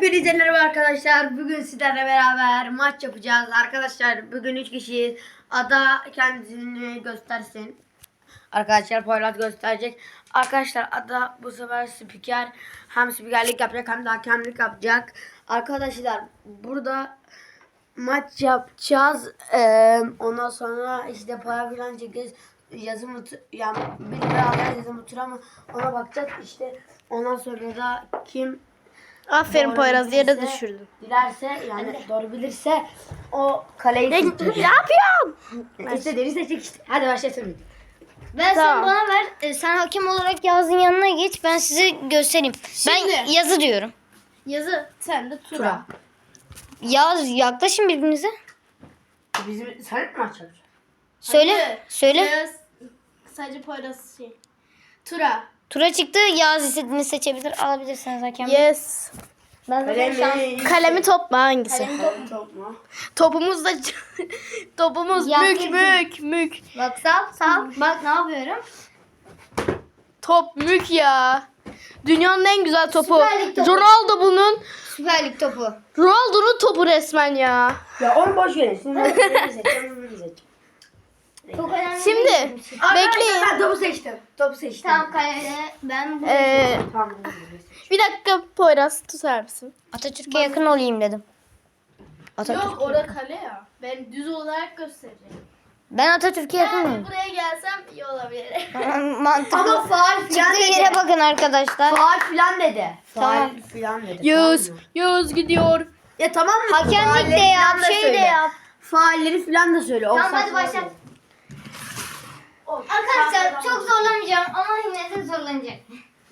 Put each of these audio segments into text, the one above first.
Hepinize merhaba arkadaşlar. Bugün sizlerle beraber maç yapacağız. Arkadaşlar bugün 3 kişiyiz. Ada kendisini göstersin. Arkadaşlar Poyraz gösterecek. Arkadaşlar Ada bu sefer spiker. Hem spikerlik yapacak hem de hakemlik yapacak. Arkadaşlar burada maç yapacağız. Ee, ondan sonra işte para falan çekeceğiz. Yazım yani bir lira alacağız yazım otur ama ona bakacağız. İşte ondan sonra da kim Aferin Doğru Poyraz yere bilirse- düşürdün. Dilerse yani doğru bilirse o kaleyi Ne, ne tutturacak. yapıyorsun? İstediğini seçecek işte. Hadi başlasın. Ben sen Tamam. bana ver. e, Sen hakem olarak yazın yanına geç. Ben size göstereyim. ben Şimdi. yazı diyorum. Yazı sen de tura. Tura. Yaz yaklaşın birbirinize. Bizim sen mi yapacağız? Söyle. Söyle. Yaz, sadece Poyraz şey. Tura. Tura çıktı. Yaz istediğini seçebilir. Alabilirsiniz hakem. Yes. Ben zaten şans. Kalemi. Kalemi top mu hangisi? Kalemi Top top mu? Topumuz da topumuz Yaz mük mük mük. Bak sal sal. Bak ne yapıyorum. Top mük ya. Dünyanın en güzel topu. Süper Lig topu. Ronaldo bunun. Süper Lig topu. Ronaldo'nun topu resmen ya. Ya onu boş verin. Şimdi ben seçeceğim. Çok önemli. Şimdi bekleyin. Ben topu seçtim. Topu seçtim. Tamam kalede ben bu Ee, Tamam. bunu seçtim. bir dakika Poyraz tutar mısın? Atatürk'e yakın olayım dedim. Atatürk. Yok orada kale ya. Ben düz olarak göstereceğim. Ben Atatürk'e yakın Yani olayım. buraya gelsem iyi olabilir. Mantıklı. Ama faal filan Çıktığı dedi. yere bakın arkadaşlar. Faal filan dedi. Faal filan dedi. Yağız, tamam mı? Yağız gidiyor. Ya tamam mı? Hakemlik de Faalleri yap, filan da şey de söyle. yap. Faalleri filan da söyle. Tamam Offside hadi başla. Arkadaşlar çok zorlamayacağım ama yine de zorlanacak.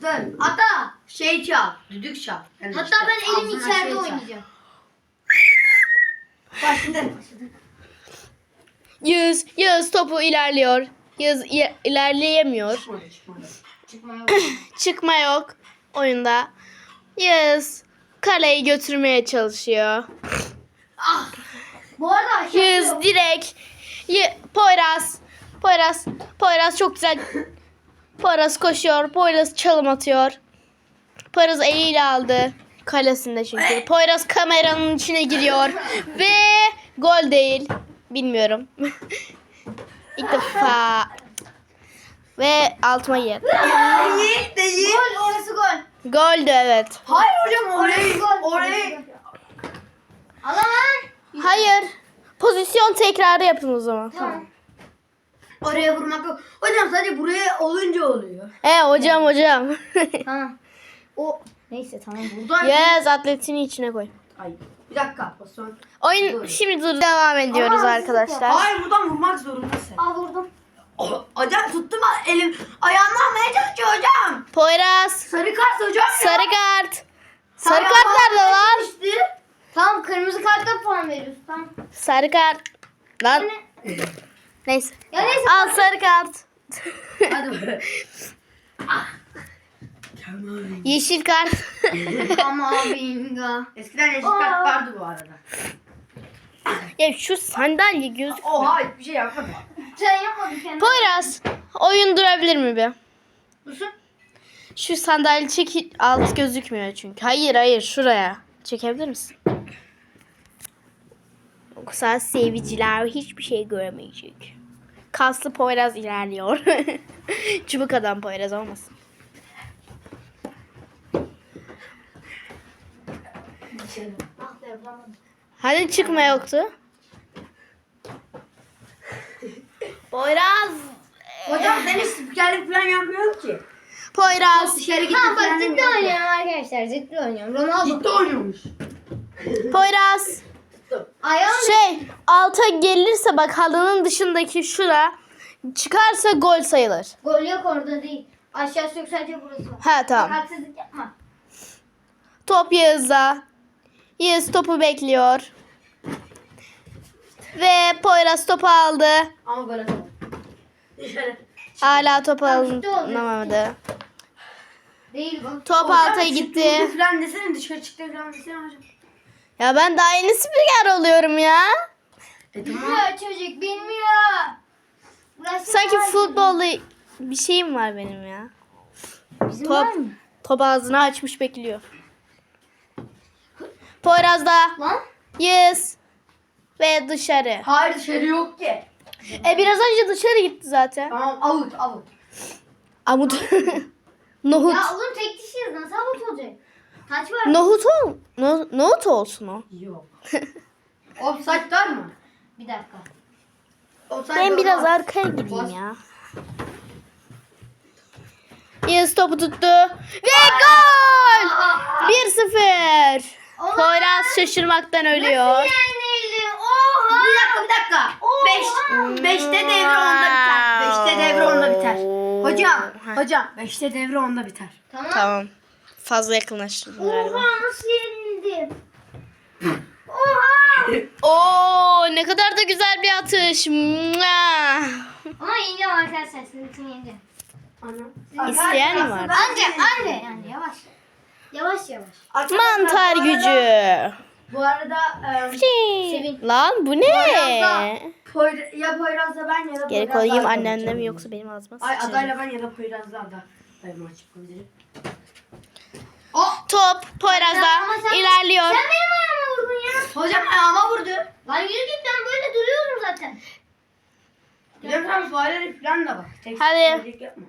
Dön. Hatta şey çal. Düdük çal. Yani Hatta işte ben elim içeride şey oynayacağım. Başladı. Yağız, Yağız topu ilerliyor. İ- ilerleyemiyor. Çıkma yok. Çıkma yok oyunda. Yağız kaleyi götürmeye çalışıyor. Bu arada Yağız direkt. Y- Poyraz. Poyraz. Poyraz çok güzel. Poyraz koşuyor. Poyraz çalım atıyor. Poyraz eliyle aldı. Kalesinde çünkü. Poyraz kameranın içine giriyor. Ve gol değil. Bilmiyorum. İlk defa. Ve altıma yer. Değil değil. Gol orası gol. Goldü evet. Hayır hocam orayı Gol. orayı. Alan. Hayır. Pozisyon tekrarı yapın o zaman. Tamam. Oraya vurmak yok. Hocam sadece buraya olunca oluyor. E hocam hocam. Tamam. O neyse tamam. Buradan. yes atletini içine koy. Ay bir dakika. Basın. Oyun Dur. şimdi dur devam ediyoruz Ama arkadaşlar. Hayır buradan vurmak zorundasın. Aa vurdum. Oh, hocam tuttum elim. Ayağımı almaya çalışıyor hocam. Poyraz. Sarı kart hocam. ya. Sarı kart. Sarı kart nerede lan? Tamam kırmızı kartta puan veriyoruz. Tamam. Sarı kart. Lan. Ne? Neyse. Ya neyse. Al sarı kart. Hadi bakalım. Yeşil kart. Ama binga. Eskiden yeşil kart vardı bu arada. ya şu sandalye göz. Oha hiçbir şey yapmadım. Sen yapmadın kendin. Poyraz. Oyun durabilir mi be? Dursun. Şu sandalye çek alt gözükmüyor çünkü. Hayır hayır şuraya. Çekebilir misin? Yoksa seviciler hiçbir şey göremeyecek. Kaslı Poyraz ilerliyor. Çubuk adam Poyraz olmasın. Hani çıkma yoktu? Poyraz. Hocam sen hiç spikerlik falan yapmıyorsun ki. Poyraz. Dışarı gidip Tamam falan bak ciddi oynuyorum arkadaşlar. Ciddi oynuyorum. Ronaldo. Ciddi oynuyormuş. Poyraz. Ayağım Şey alta gelirse bak halının dışındaki şura çıkarsa gol sayılır. Gol yok orada değil. Aşağısı yok sadece burası var. Ha Bak, tamam. haksızlık yapma. Top Yağız'da. Yağız topu bekliyor. Ve Poyraz topu aldı. Ama gol. Hala oldu, alınamadı. Değil bak. Top Hocam alta çıktı gitti. Falan desene dışarı çıktı falan desene hocam. Ya ben daha yeni spiker oluyorum ya. E tamam. Bilmiyor çocuk bilmiyor. Burası Sanki var. futbolda bir şeyim var benim ya. Bizim Top, var mı? top ağzını açmış bekliyor. Poyraz'da. Lan. Yes. Ve dışarı. Hayır dışarı yok ki. E biraz önce dışarı gitti zaten. Tamam avut avut. Amut. Nohut. Ya oğlum tek dişiyiz nasıl abut olacak? Taç var. Nohut ol. No, nohut olsun o. Yok. Offside var mı? Bir dakika. Offside Ben biraz olmaz. arkaya gideyim ya. Yes topu tuttu. Ve gol! 1-0. Poyraz şaşırmaktan ölüyor. Yenildim. Oha. Bir dakika bir dakika. Beş, beşte devre onda biter. Beşte devre onda biter. Hocam, hocam. Beşte devre onda biter. Tamam. Tamam. Fazla yakınlaştırdım galiba. Oha nasıl yenildim? Oha. Oo ne kadar da güzel bir atış. Mua. Ama yeneceğim arkadaşlar sizin için yeneceğim. Ana. İsteyen mi var? Anca anca yani yavaş. Yavaş yavaş. Arkadaşlar, Mantar bu arada- gücü. Bu arada e, Sevin. Lan bu Poyraz'da, ne? Poyra- ya Poyraz'da ben ya da Geri Poyraz'da koyayım Ada annemle mi yoksa benim ağzıma Ay adayla ben ya da Poyraz'da ada. Ben maç yapabilirim. Oh! Top Poyraz'da sen- ilerliyor. Sen benim ayağıma vurdun ya. Hocam ayağıma vurdu. Lan yürü git ben böyle duruyorum zaten. Biliyorum tamam fareleri falan da bak. Tek Hadi. yapma.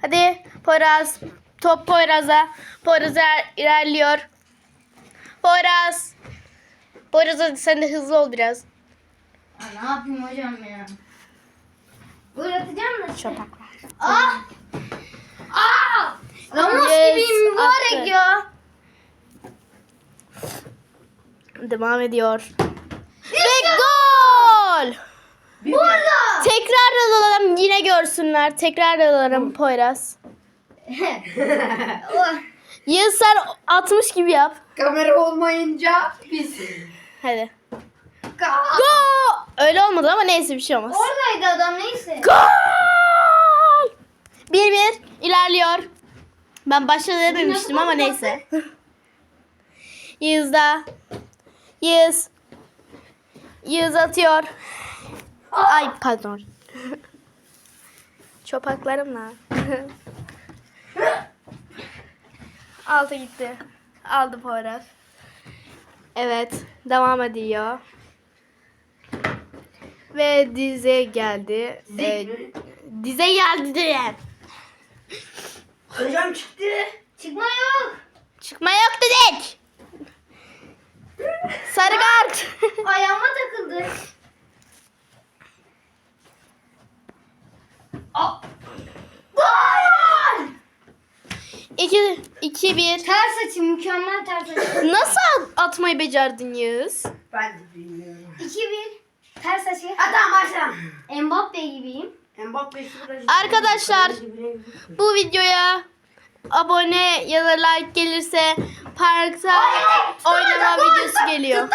Hadi Poyraz. Top Poyraz'a. Poyraz iler- ilerliyor. Poyraz. Poyraz hadi sen de hızlı ol biraz. Ya ne yapayım hocam ya? Gol atacağım da. Çapaklar. Ah! Ah! Ramos Yes, gibiyim mübarek ya. Devam ediyor. Ve gol! Burada. Tekrar alalım yine görsünler. Tekrar alalım Poyraz. Oh. Yağız sen 60 gibi yap. Kamera olmayınca biz. Hadi. Gol! Öyle olmadı ama neyse bir şey olmaz. Oradaydı adam neyse. Gol! 1-1 ilerliyor. Ben başta dememiştim ama neyse. Yağız da. Yağız. Yağız atıyor. Ay pardon. Çopaklarımla. Altı gitti. Aldı Poyraz. Evet. Devam ediyor. Ve dize geldi. Ee, dize geldi diye. Hocam çıktı. Çıkma yok. Çıkma yok dedik. Sarı kart. Ayağıma takıldı. Aa, 2 2 1. Ters açı mükemmel ters açı. Nasıl atmayı becerdin Yağız? ben de bilmiyorum. 2-1. Ters açı. Tamam başla. Mbappe gibiyim. Arkadaşlar, Bu videoya abone ya da like gelirse parkta oynama videosu geliyor.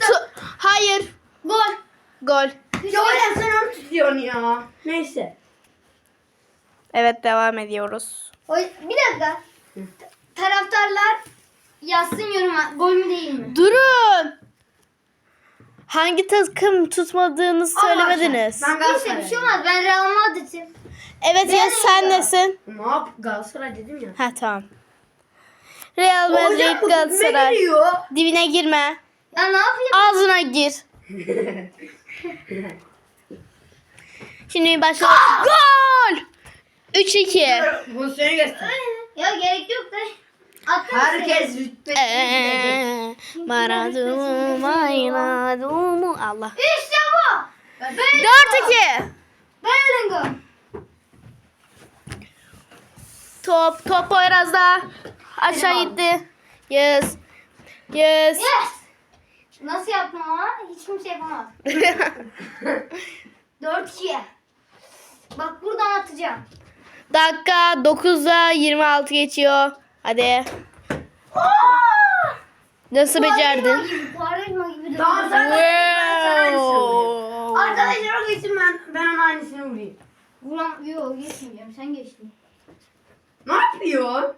Tu- Hayır. Gol. Gol. Ya hocam sen onu tutuyorsun ya. Neyse. Evet devam ediyoruz. Oy, bir dakika. Taraftarlar yazsın yoruma. Gol mü değil mi? Durun. Hangi takım tutmadığınızı söylemediniz. Ben Neyse Galatasaray. bir şey olmaz. Ben Real Madrid'im. Evet ya sen nesin? Ne yap? Galatasaray dedim ya. Ha tamam. Real Madrid bu Galatasaray. gitme geliyor. Dibine girme. Ya ne yapayım? Ağzına gir. Şimdi başla. Gol! 3-2. Bu seni göster. Ya gerek yok da. Herkes gidecek. Eee, Maradona, Maradona. Allah. İşte bu. 4-2. Bellingham. Top, top Poyraz'da. Aşağı gitti. Yes. Yes. Yes. Nasıl yaptım ama hiç kimse yapamaz. 4-2. Bak buradan atacağım. Dakika 9'a 26 geçiyor. Hadi. Nasıl becerdin? gibi, Quaresma gibi. Tamam sen ben sana aynısını vurayım. Wow. Arkadaşlar o geçsin ben, ben ona aynısını vurayım. Vuram, yok geçmeyeceğim. Sen geçtin. Ne yapıyor?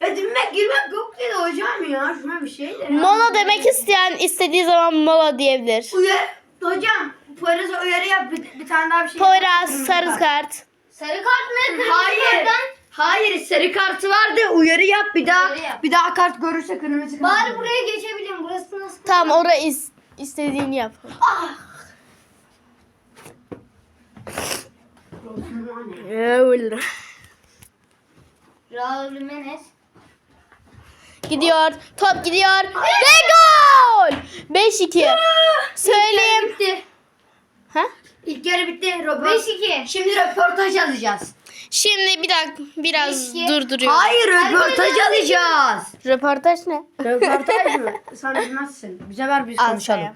Ya dinmek girmek yok dedi hocam ya. Şuna bir şey de. ya. Mola demek isteyen istediği zaman mola diyebilir. Uyar, hocam Poyraz'a uyarı yap bir, bir tane daha bir şey. Poyraz sarı kart. Sarı kart mı? Kırmızı Hayır. karttan Hayır sarı kartı vardı. Uyarı yap bir daha. Uyarı yap. Bir daha kart görürse kırmızı kart. Bari buraya geçebilirim. Burası nasıl? Tamam oraya is- istediğini yap. Öyle. Raul Jimenez. Gidiyor. Top gidiyor. Ve gol! 5-2. Söyleyeyim. Bitti. Ha? İlk yarı bitti. Robert. 5-2. Şimdi röportaj alacağız. Şimdi bir dakika biraz Beş iki. durduruyorum. Hayır röportaj alacağız. Röportaj ne? Röportaj mı? Sen bilmezsin. Bize ver biz Al konuşalım.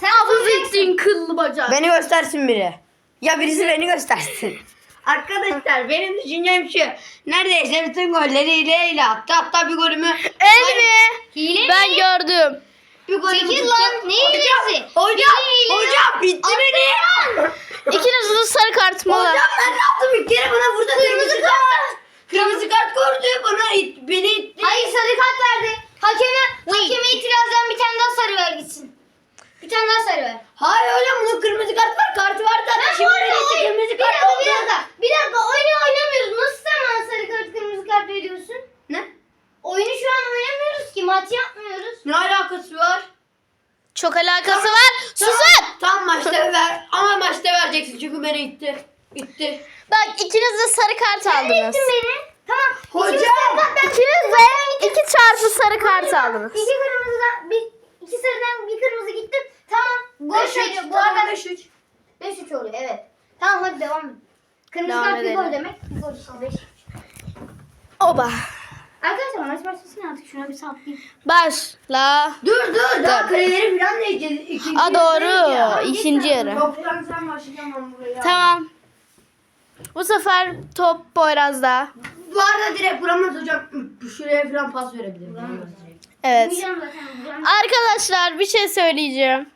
Sen soracaksın. kıllı bacak. Beni göstersin biri. Ya birisi beni göstersin. Arkadaşlar benim düşüncem şu. Neredeyse bütün golleri ile attı. Hatta bir golümü El mi? Hile Ben mi? gördüm. Bir Çekil lan. Ne hilesi? Hocam, hocam bitti beni. İkiniz de sarı kart mola. Hocam ben ne yaptım? Bir kere bana burada kırmızı kart. Kırmızı kart gördü. Bana it, beni itti. Hayır sarı kart verdi. Hakeme, hakeme itirazdan bir tane daha sarı ver gitsin. Bir tane daha sarı ver. Hayır hocam bunun kırmızı kart var. Kartı var zaten. Ben Şimdi bu arada beni itti, oyun- kırmızı bir kart dakika, oldu. bir dakika. Bir dakika oyunu oynamıyoruz. Nasıl sen bana sarı kart kırmızı kart veriyorsun? Ne? Oyunu şu an oynamıyoruz ki. Maç yapmıyoruz. Ne alakası var? Çok alakası var. Susun. Tam maçta ver. Ama maçta vereceksin çünkü beni itti. İtti. Bak ikiniz de sarı kart aldınız. Ettin beni. Tamam. Hocam. Kart, ben- İkiniz de iki çarpı sarı kart aldınız. İki kırmızıdan bir iki sarıdan bir kırmızı gittim. Tamam. Gol Beş üç, sayıyor. Bu tamam, arada beş üç. 5-3 oluyor evet. Tamam hadi devam. Kırmızı kart bir gol demek. Bir gol işte 5. Oba. Arkadaşlar maç başlasın artık şuna bir saplayayım. Başla. Dur dur daha Dur. kareleri falan ne yiyeceğiz? İkinci A doğru. yarı. İkinci yarı. Toplan sen başlayacağım ben buraya. Tamam. Bu sefer top Poyraz'da. Bu arada direkt vuramaz hocam. Şuraya falan pas verebilirim. Evet. Zaten. Arkadaşlar bir şey söyleyeceğim.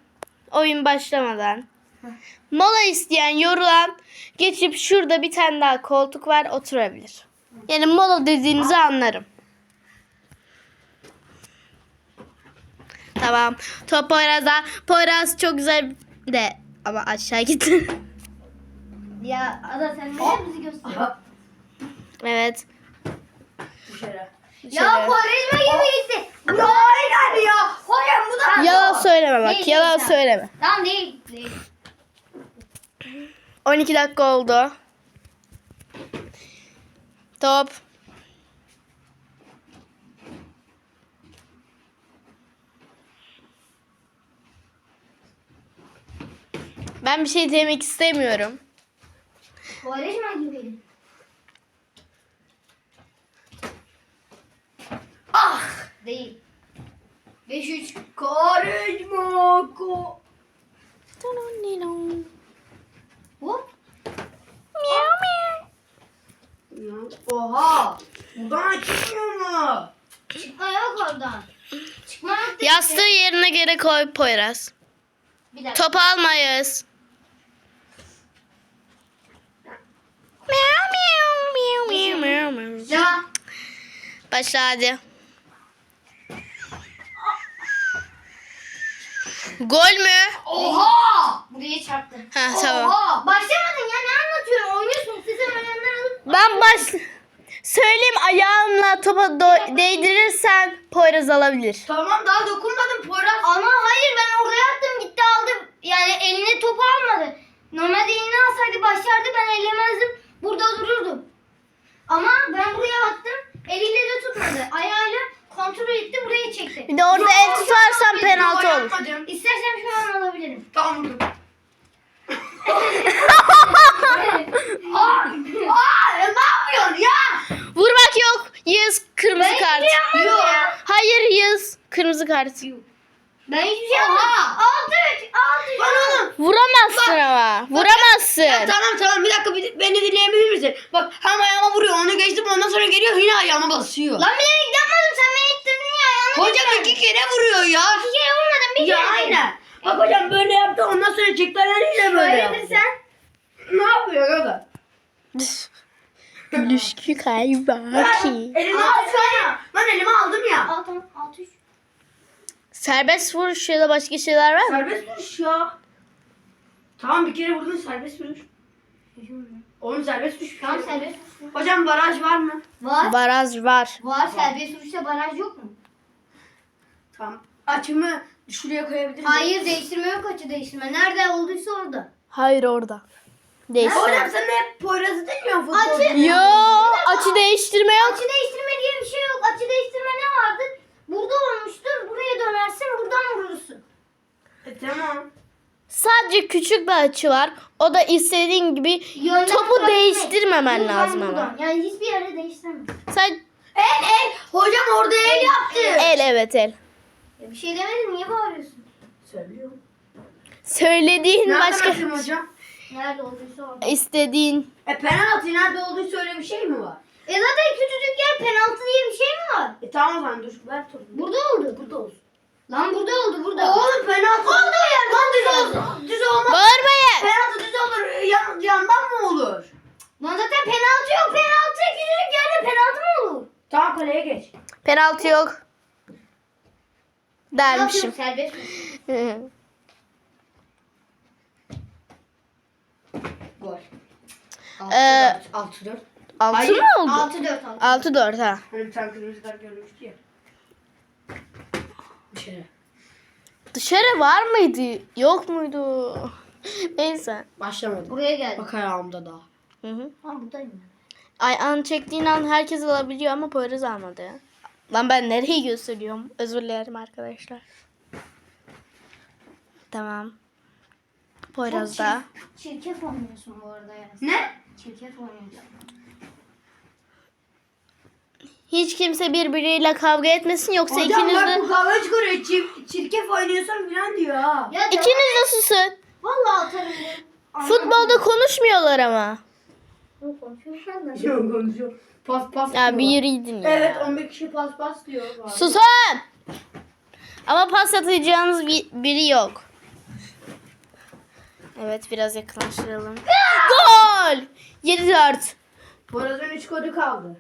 Oyun başlamadan. Mola isteyen, yorulan geçip şurada bir tane daha koltuk var oturabilir. Yani mola dediğinizi anlarım. Tamam. Top Poyraz'da. Poyraz çok güzel de ama aşağı gitti. Ya Ada sen ne bizi göster. Aha. evet. Dışarı. Ya Quaresma gibi gitti. Ya aynen ya. Hocam bu da. Yalan söyleme bak. Değil, Yalan değil, söyleme. Tamam değil. değil. 12 dakika oldu. Top. Ben bir şey demek istemiyorum. Quaresma gibi. Ah. Değil. 5-3. Karizma. Ko. Hop. Ya, Oha. Buradan çıkmıyor mu? Çıkma yok oradan. Çıkma yok. Yastığı yerine göre koy Poyraz. Bir dakika. Top almayız. Ya. Başla hadi. Gol mü? Oha. Buraya çarptı. Ha tamam. Oha. Başlamadın ya ne anlatıyorsun? Oynuyorsun. Size öğrenler alıp. Ben baş... Söyleyeyim ayağınla topa do- değdirirsen Poyraz alabilir. Tamam daha dokunmadım Poyraz. Ama hayır ben oraya attım gitti aldı. Yani eline topu almadı. Normalde eline alsaydı başlardı ben ellemezdim. Burada dururdum. Ama ben buraya attım. Eliyle de tutmadı. Ayağıyla kontrol etti buraya çekti. Bir de orada el tutarsan penaltı olur. yapmadım. İstersen şu an alabilirim. Tamam vurdum. Aa, ne yapıyorsun ya? Vurmak yok. Yız kırmızı kart. Yok. Hayır Yız kırmızı kart. Ben hiçbir şey yapmadım. Altı üç. Altı üç. Bana onu. Vuramazsın ama. Vuramazsın. Ya tamam tamam bir dakika bir, beni dinleyebilir misin? Bak hem ayağıma vuruyor onu geçtim ondan sonra geliyor yine ayağıma basıyor. Lan bilerek yapmadım sen beni ittirdin ya. Ayağına Hocam iki kere vuruyor ya. Bir kere vurmadım bir Ya kere. aynen. Bak hocam böyle yaptı ondan sonra ayağıyla böyle yaptı. Hayırdır sen? Ne yapıyor baba? Gülüşkü kaybaki. Elimi alsana. Lan elimi aldım ya. Al tamam altı üç. Serbest vuruş ya da başka şeyler var mı? Serbest vuruş ya. Tamam bir kere vurdun serbest vuruş. Oğlum serbest düşmüş. Tam serbest Hocam baraj var mı? Var. Baraj var. Var serbest vuruşta baraj yok mu? Tamam. Açımı şuraya koyabilir miyim? Hayır değiştirme yok açı değiştirme. Nerede olduysa orada. Hayır orada. Değiştirme. Hocam sen hep Poyraz'ı demiyorsun futbolda. Açı- Yo açı değiştirme yok. Açı değiştirme diye bir şey yok. Açı değiştirme ne vardır? Burada olmuştur. Buraya dönersin buradan vurursun. E, tamam. Sadece küçük bir açı var. O da istediğin gibi Yönden topu değiştirmemen Buradan, lazım buradan. ama. Yani hiçbir yere değiştirme. Sadece El el. Hocam orada el yaptı. el evet el. Ya bir şey demedin niye bağırıyorsun? Söylüyorum. Söylediğin Nereden başka açayım hocam? Nerede olduysa orada. istediğin E penaltı nerede olduğu öyle bir şey mi var? E zaten küçücük yer penaltı diye bir şey mi var? E tamam o zaman dur ver topu. Burada oldu. Burada olsun. Lan burada oldu burada. Oğlum penaltı. Oldu ya. Lan düz olsun. Düz olmaz. Bağırmayın. Penaltı düz olur. Yan, yandan mı olur? Lan zaten penaltı yok. Penaltı küçücük yerde penaltı mı olur? Tamam kaleye geç. Penaltı yok. Penaltı Dermişim. yok, Serbest mi? Gol. Ee, 6 4. 6 Hayır, mı oldu? 6-4 aldı. 6 4 ha. Hani bir tane kırmızı kart görmüştü ya. Dışarı. Dışarı var mıydı? Yok muydu? Neyse. Başlamadı. Buraya geldi. Bak ayağımda daha. Hı hı. Ha buradayım. Ay an çektiğin an herkes alabiliyor ama Poyraz almadı. Lan ben nereyi gösteriyorum? Özür dilerim arkadaşlar. Tamam. Poyraz da. Çirkef oynuyorsun bu arada ya. Ne? Çirkef oynuyorsun. Hiç kimse birbiriyle kavga etmesin yoksa Hocam ikiniz bak de bu kavga çıkarıyor. Çir, çirkef oynuyorsun falan diyor ha. Ya ikiniz de susun. Vallahi atarım. Futbolda konuşmuyorlar ama. Yok, konuşuyorsan da. Yok konuşuyor. Pas pas Ya diyor. bir yürüydün ya. Evet 11 kişi pas pas diyor. Susun. Ama pas atacağınız bir, biri yok. Evet biraz yakınlaştıralım. Gol! 7-4. Boraz'ın 3 kodu kaldı.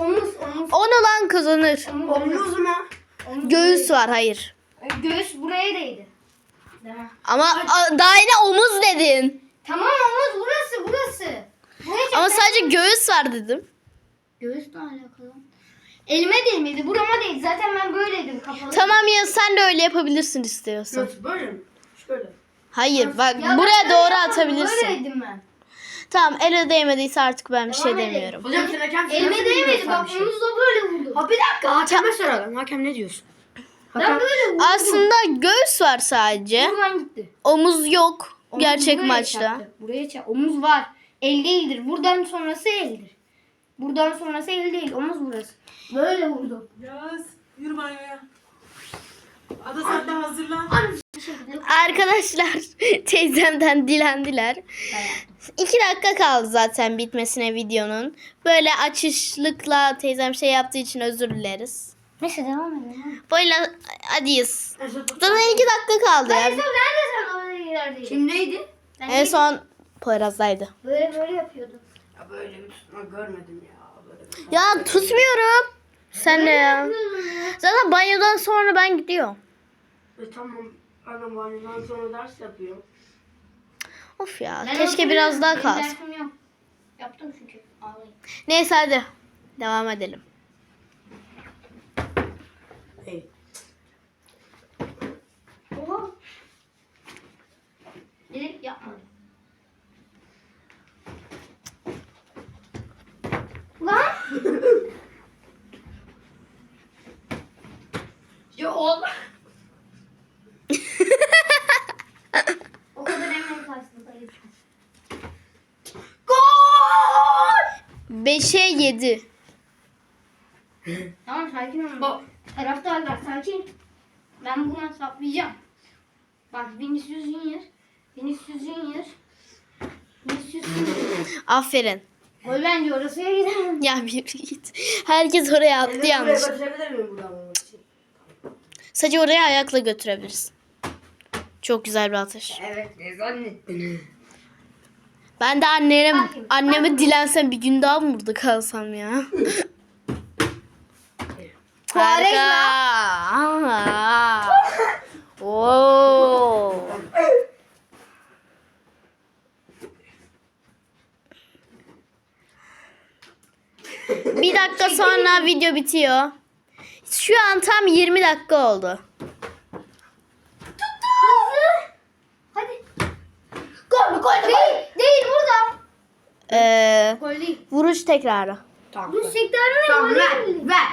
Omuz omuz. Onu lan kazanır. Omuz mu? Göğüs var hayır. Göğüs buraya değdi. Değil mi? Ama a, daha yine omuz dedin. Tamam omuz burası burası. Buraya. Ama sadece göğüs var dedim. Göğüsle alakalı. Elime değmedi, burama değdi. Zaten ben böyleydim kapalı. Tamam ya sen de öyle yapabilirsin istiyorsan. Nasıl böyle mi? Şöyle. Hayır bak Ya ben buraya böyle doğru yapmadım, atabilirsin. Böyleydim ben. Tamam ele değmediyse artık ben bir şey Devam edelim. demiyorum. Hocam sen hakem Elime değmedi bak şey? omuzla böyle vurdu. Ha bir dakika hakeme soralım. Hakem ne diyorsun? Ben böyle vurdum. Aslında göğüs var sadece. Buradan gitti. Omuz yok Omuz gerçek buraya maçta. çarptı. Buraya çarp. Omuz var. El değildir. Buradan sonrası eldir. Buradan sonrası el değil. Omuz burası. Böyle vurdu. Yaz, yürü banyoya. Ada sen de hazırlan. Şekilde Arkadaşlar teyzemden dilendiler. İki dakika kaldı zaten bitmesine videonun. Böyle açışlıkla teyzem şey yaptığı için özür dileriz. Neyse devam edelim. Böyle hadiyiz. Zaten iki dakika kaldı ya. Sen nerede sen öyle yerdeydin? Kimdeydi? Ben En son Poyraz'daydı. Böyle böyle yapıyordum. Ya böyle bir tutma görmedim ya. Böyle bir... Ya tutmuyorum. Sen de ya. Zaten banyodan sonra ben gidiyorum. E, tamam. Anam banyodan sonra ders yapıyor. Of ya Ben keşke biraz daha kalsın. Yaptım çünkü. Ağlayayım. Neyse hadi. Devam edelim. Hey. Oha. Direkt yapmadım. Lan. Ya oğlum. O kadar emin karşısında Gol! 5'e 7. Tamam sakin olun. Bak. Taraftarlar sakin. Ben buna saplayacağım. Bak Vinicius Junior. Vinicius Junior. Vinicius Junior. Aferin. Gol bence orasıya gidelim. Ya bir git. Herkes oraya attı yanlış. Sadece oraya ayakla götürebilirsin. Çok güzel bir atış. Evet ne zannettin? Ben de annem, anneme dilensem bir gün daha burada kalsam ya? Harika. Oo. Bir dakika sonra video bitiyor. Şu an tam 20 dakika oldu. Ee, Gol vuruş tekrarı. Tamam. Bu sektörü ne? Tamam Gol ver ver.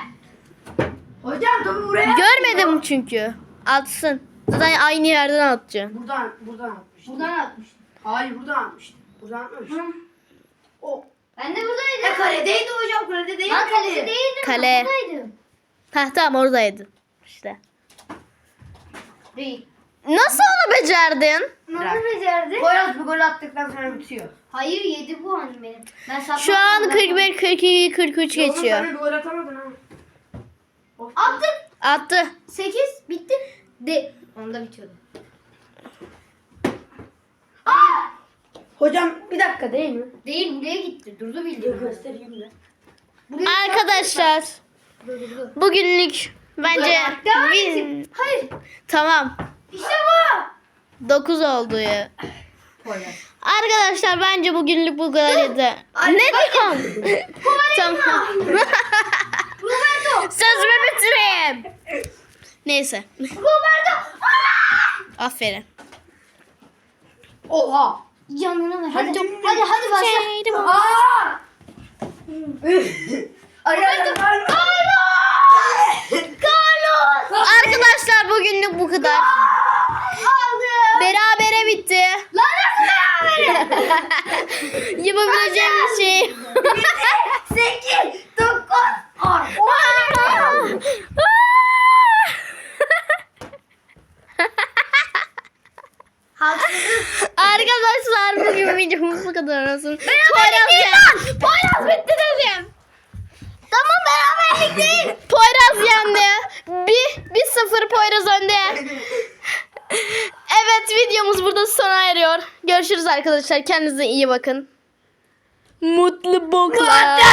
Hocam topu buraya. Görmedim çünkü. Atsın. Zaten aynı yerden atacaksın. Buradan buradan atmıştı. Buradan atmış. Hayır buradan atmıştı. Buradan atmış. O. Ben de buradaydım. E kaledeydi hocam kalede değil. Ben miydi? değildim. Kale. Buradaydım. Heh tamam oradaydın. İşte. Değil. Nasıl onu becerdin? Nasıl becerdi? Poyraz bir gol attıktan sonra bitiyor. Hayır 7 puan benim. Ben Şu an 41, 42, 43 Oğlum geçiyor. sen bir gol atamadın ha. Attık. Attı. 8 bitti. De. Onda bitiyordu. Hocam bir dakika değil mi? Değil buraya gitti. Durdu bildiğin. Göstereyim de. Arkadaşlar Durdu bugünlük bence Devam win- etsin. Hayır. tamam. İşte bu. 9 oldu ya. Poyraz. Arkadaşlar bence bugünlük bu kadar yeter. Ne diyorsun? tamam. Roberto. Sözümü bitireyim. Neyse. Roberto. Aferin. Oha. Canını ver. Hadi. Hadi. Hadi hadi başla. Şeydim o. Aa! Ayağım. Carlos. Arkadaşlar bugünlük bu kadar. Aldı. Berabere bitti. Yapabileceğim bir şey. 8, 9, 10. Arkadaşlar bugün videomuz bu kadar olsun. Poyraz yendi. Poyraz bitti dedim. Tamam beraberlik değil. Poyraz yendi. Bir, bir sıfır Poyraz önde. Evet videomuz burada sona eriyor. Görüşürüz arkadaşlar. Kendinize iyi bakın. Mutlu boklar.